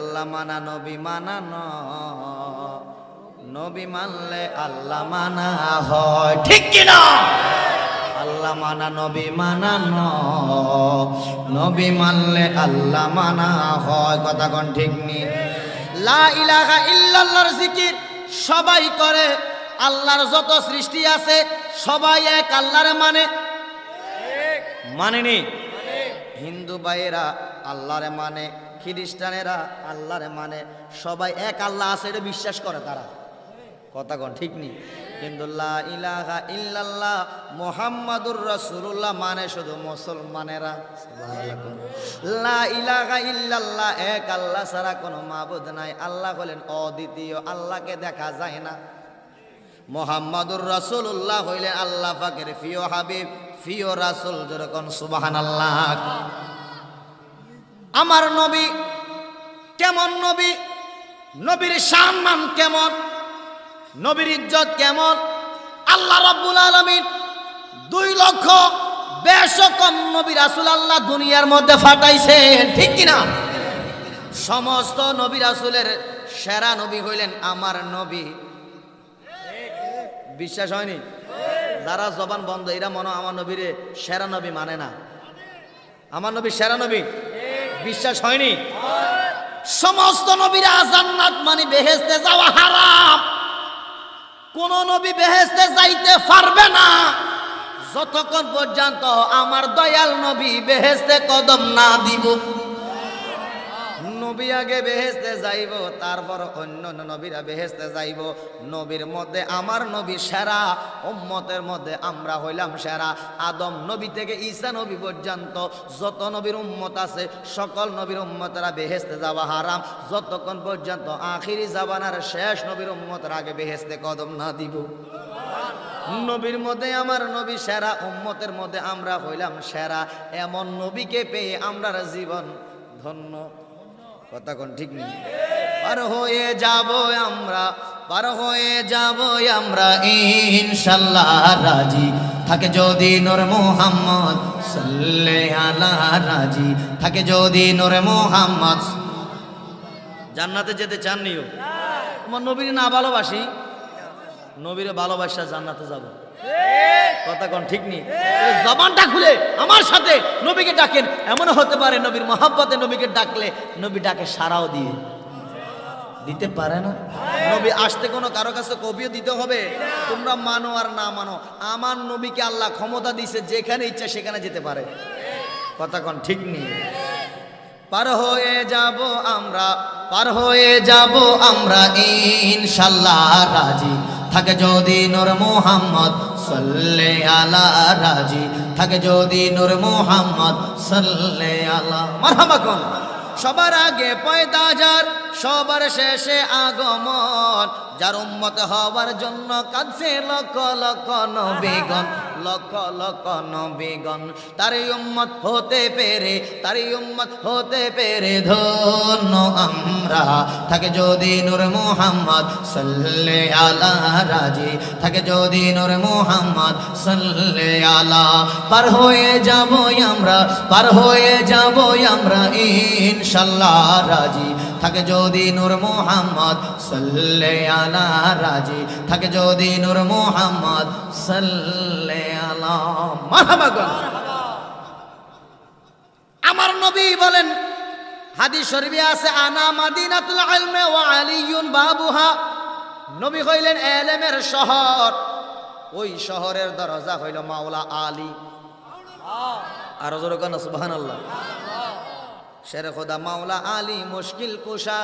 আল্লাহ মানা নবী মানা ন নবী মানলে আল্লাহ মানা হয়। ঠিক কিনা আল্লাহ মানা নবী মানা ন নবী মানলে আল্লাহ মানা হয়। কথা কোন ঠিক নি? লা ইলাহা ইল্লাল্লাহর জিকির সবাই করে। আল্লাহর যত সৃষ্টি আছে সবাই এক আল্লাহর মানে? মানেনি হিন্দু ভাইয়েরা আল্লাহরে মানে খ্রিস্টানেরা আল্লাহরে মানে সবাই এক আল্লাহ আছে, এটা বিশ্বাস করে তারা। কথা কন, ঠিক নেই কিন্তু ইলাহা মোহাম্মদুর রাসূলুল্লাহ মানে শুধু মুসলমানেরা। লা ইলাহা ইল্লাল্লাহ এক আল্লাহ ছাড়া কোনো মাবুদ নাই। আল্লাহ হলেন অদ্বিতীয়, আল্লাহকে দেখা যায় না। মোহাম্মদুর রাসূলুল্লাহ হইলেন আল্লাহ পাকের প্রিয় হাবিব, প্রিয় রাসূল যেরকম সুবহানাল্লাহ। আমার নবী কেমন নবী? নবীর সম্মান কেমন? নবীর ইজ্জত কেমন? আল্লাহ রাব্বুল আলামিন দুই লক্ষ বেশ কম নবী রাসুল আল্লাহ দুনিয়ার মধ্যে ফাটাইছেন, ঠিক কিনা? সমস্ত নবী রাসূলের সেরা নবী হইলেন আমার নবী। বিশ্বাস হয়নি? যারা জবান বন্ধ, এরা মনে আমার নবীরে সেরা নবী মানে না। আমার নবী সেরা নবী? বিশ্বাস হয়নি? সমস্ত নবীরা জান্নাত মানে বেহেস্তে যাওয়া হারাম। কোন নবী বেহেস্তে যাইতে পারবে না। যতক্ষণ পর্যন্ত আমার দয়াল নবী বেহেস্তে কদম না দিব। নবী আগে বেহেস্তে যাইব, তারপর অন্য নবীরা বেহেস্তে যাইব। নবীর মধ্যে আমার নবী সেরা, উম্মতের মধ্যে আমরা হইলাম সেরা। আদম নবী থেকে ঈসা নবী পর্যন্ত যত নবীর উম্মত আছে, সকল নবীর উম্মতেরা বেহেস্তে যাওয়া হারাম। যতক্ষণ পর্যন্ত আখিরি জাবানার শেষ নবীর উম্মতের আগে বেহেস্তে কদম না দিব। নবীর মধ্যে আমার নবী সেরা, উম্মতের মধ্যে আমরা হইলাম সেরা। এমন নবীকে পেয়ে আমরা জীবন ধন্য। কথা কোন ঠিক নেই? পার হয়ে যাব আমরা, পার হয়ে যাব আমরা, ইনশাল্লাহ রাজি। থাকে যদি নূর মোহাম্মদ সাল্লে আলা রাজি। থাকে যদি নূর মোহাম্মদ জান্নাতে যেতে চান আমার নবীর না ভালোবাসি, নবীরে ভালোবাসা জান্নাতে যাব। ঠিক নেই। জবানটা খুলে আমার সাথে নবীকে ডাকেন। হতে পারে নবীর মহাব্বতে নবীকে ডাকলে নবী ডাকে সারাও দিয়ে। দিতে পারে না? নবী আসতে কোনো কারও কাছে কবিও দিতে হবে? তোমরা মানো আর না মানো, আমার নবীকে আল্লাহ ক্ষমতা দিছে যেখানে ইচ্ছা সেখানে যেতে পারে। কথা কোন ঠিক নেই। পার হয়ে যাব আমরা, পার হয়ে যাব আমরা, ইনশাল্লাহ রাজি। থাকে যদি নূর মোহাম্মদ সাল্লে আলা রাজি। থাকে যদি নূর মোহাম্মদ সাল্লে আলা। মারহামা সবার আগে পয়দা যার। সবার শেষে আগমন। যার উম্মত হওয়ার জন্য কাঁদছে লক্ষ লক্ষ নবীগণ, লক্ষ লক্ষ নবীগণ। তারই উম্মত হতে পেরে, তারই উম্মত হতে পেরে ধন্য আমরা। থাকে যদি নূর মোহাম্মদ সাল্লে আলা রাজি, থাকে যদি নূর মোহাম্মদ সাল্লে আলা। পার হয়ে যাব আমরা, পার হয়ে যাব আমরা ইনশাল্লাহ রাজি। থাকে যদি নূর মোহাম্মদ সাল্লে আলা রাজি, থাকে যদি নূর মোহাম্মদ সাল্লে আলা। আমার নবী বলেন, হাদিস শরীফে আছে, আনা মাদিনাতুল ইলমে ওয়া আলিয়ুন বাবুহা। নবী হইলেন এলেমের শহর। ওই শহরের দরজা হইল মাওলা আলী। আর জোরে কেন সুবহানাল্লাহ। শেরে খোদা মাওলা আলী মুশকিল কুশা।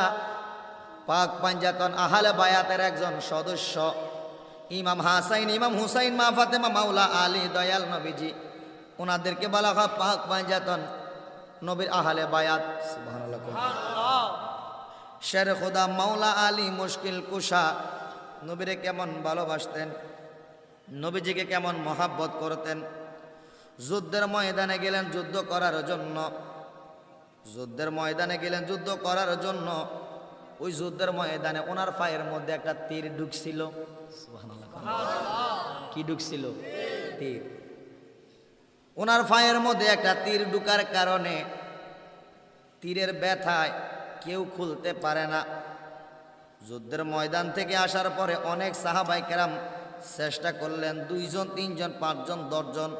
পাক পাঞ্জাতন আহালে বায়াতের একজন সদস্য। ইমাম হাসাইন ইমাম হুসাইন মা ফাতেমা মাওলা আলী দয়াল নবীজি। ওনাদেরকে বলা হয় পাক পাঞ্জাতন নবীর আহালে বায়াত। শের খোদা মাওলা আলী মুশকিল কুশা নবীরে কেমন ভালোবাসতেন? নবীজিকে কেমন মহাব্বত করতেন? যুদ্ধের ময়দানে গেলেন যুদ্ধ করার জন্য। যুদ্ধের ময়দানে গেলেন, যুদ্ধ করার জন্য। ওই যুদ্ধের ময়দানে ওনার পায়ের মধ্যে একটা তীর ঢুকছিল। কি ঢুকছিল? তীর। ওনার পায়ের মধ্যে একটা তীর ঢুকার কারণে তীরের ব্যথায় কেউ খুলতে পারে না। যুদ্ধের ময়দান থেকে আসার পরে অনেক সাহাবাই কেরাম চেষ্টা করলেন, দুইজন, তিনজন, পাঁচজন, দশজন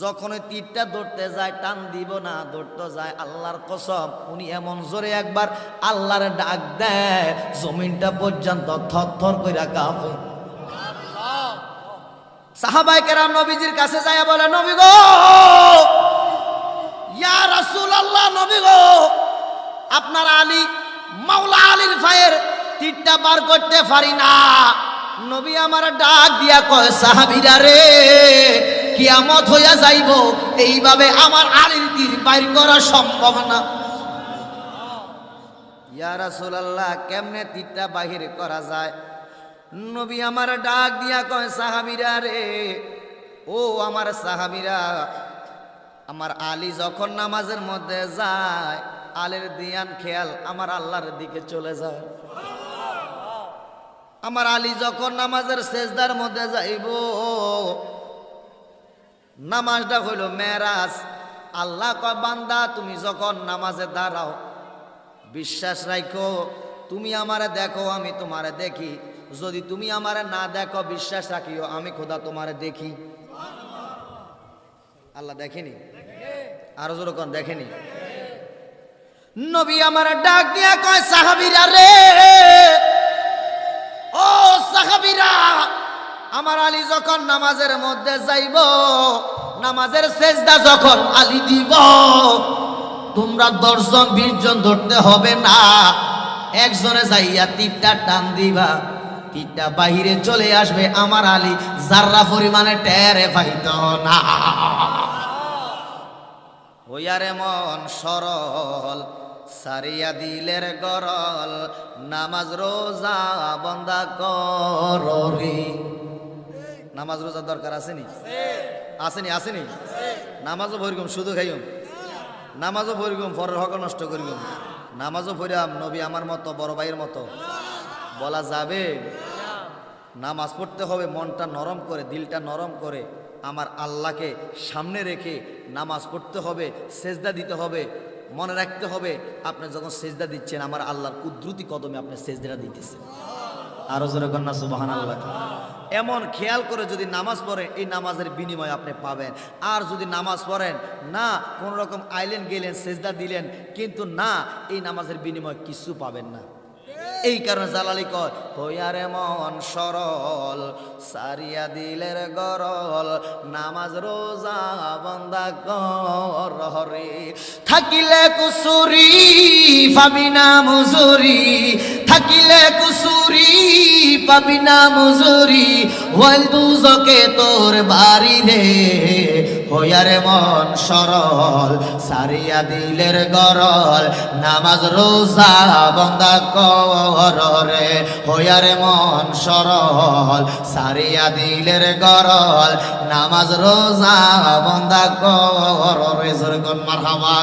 যখন ওই তীরটা ধরতে যায়, টান দিব না, ধরতে যায়, আল্লাহর কসম, উনি এমন জোরে একবার আল্লাহর ডাক দেয়, জমিনটা পর্যন্ত থর থর করে কাঁপে। সাহাবাই কেরাম নবীজির কাছে যায় বলে, নবী গো! ইয়া রাসূল আল্লাহ নবী গো! আপনার আলী, মাওলা আলীর ফায়ের তীরটা বার করতে পারি না। নবী আমার ডাক দিয়া কয়, সাহাবীরা রে কিয়ামত হইয়া যাইব, এইভাবে আমার আলীর তীর বাইর করা সম্ভব না। ইয়া রাসূলুল্লাহ, কেমনে তীরটা বাহির করা যায়? নবী আমার ডাক দিয়া কয়, সাহাবীরা রে, ও আমার সাহাবীরা, আমার আলী যখন নামাজের মধ্যে যায়, আলের দিয়ান খেয়াল আমার আল্লাহর দিকে চলে যায়। আমার আলী যখন নামাজের সেজদার মধ্যে যাইব নামাজটা হইল মেরাজ আল্লাহ কয়, বান্দা, তুমি যখন নামাজে দাঁড়াও, বিশ্বাস রাখো তুমি আমারে দেখো, আমি তোমারে দেখি। যদি তুমি আমারে না দেখো, বিশ্বাস রাখিও, আমি খোদা তোমারে দেখি। আল্লাহ দেখেনি? আরও জোর কোন, দেখেনি? নবী আমার ডাক দিয়া কয়, সাহাবিরা রে, ও সাহাবীরা আমার আলী যখন নামাজের মধ্যে যাইব, নামাজের সেজদা যখন আলী দিব, তোমরা দশজন বিশ জন ধরতে হবে না। একজনে যাইয়া তীরটা টান দিবা তীরটা বাহিরে চলে আসবে। আমার আলী যার্রা পরিমাণে টেরে পাইত না। হইয়ারে মন সরল, সারিয়া দিলের গরল, নামাজ রোজা বন্দা কররি নামাজ রোজার দরকার আসেনি? আসেনি আসেনি? নামাজও ভরিগম শুধু খাইম নামাজও ভরিগম পরের হক নষ্ট করিগম নামাজও ভরিয়াম নবী আমার মতো বড় ভাইয়ের মতো। বলা যাবে নামাজ পড়তে হবে মনটা নরম করে দিলটা নরম করে আমার আল্লাহকে সামনে রেখে নামাজ পড়তে হবে সেজদা দিতে হবে মনে রাখতে হবে আপনি যখন সেজদা দিচ্ছেন আমার আল্লাহর কুদ্রুতি কদমে আপনি সেজদাটা দিতেছেন। আরও জোরে কন্যা সুবাহান আল্লাহ এমন খেয়াল করে যদি নামাজ পড়েন, এই নামাজের বিনিময় আপনি পাবেন। আর যদি নামাজ পড়েন, না কোন রকম আইলেন, গেলেন, সেজদা দিলেন, কিন্তু না, এই নামাজের বিনিময় কিছু পাবেন না। এই কারণে জালালি কয় মন সরল, সারিয়া দিলের গরল, নামাজ রোজা বন্দা কর থাকিলে কুসুরি পাবি না মুজুরি থাকিলে কুসুরি, পাবি না মুজুরি ওয়াল দুজকে তোর বাড়ি রে। হইয়ারে মন সরল, সারিয়া দিলের গরল, নামাজ, রোজা, বন্দা কর রে। হইয়ারে মন সরল, সারিয়া দিলের গরল, নামাজ, রোজা, বন্দা কর রে। কোন, মারহাবা।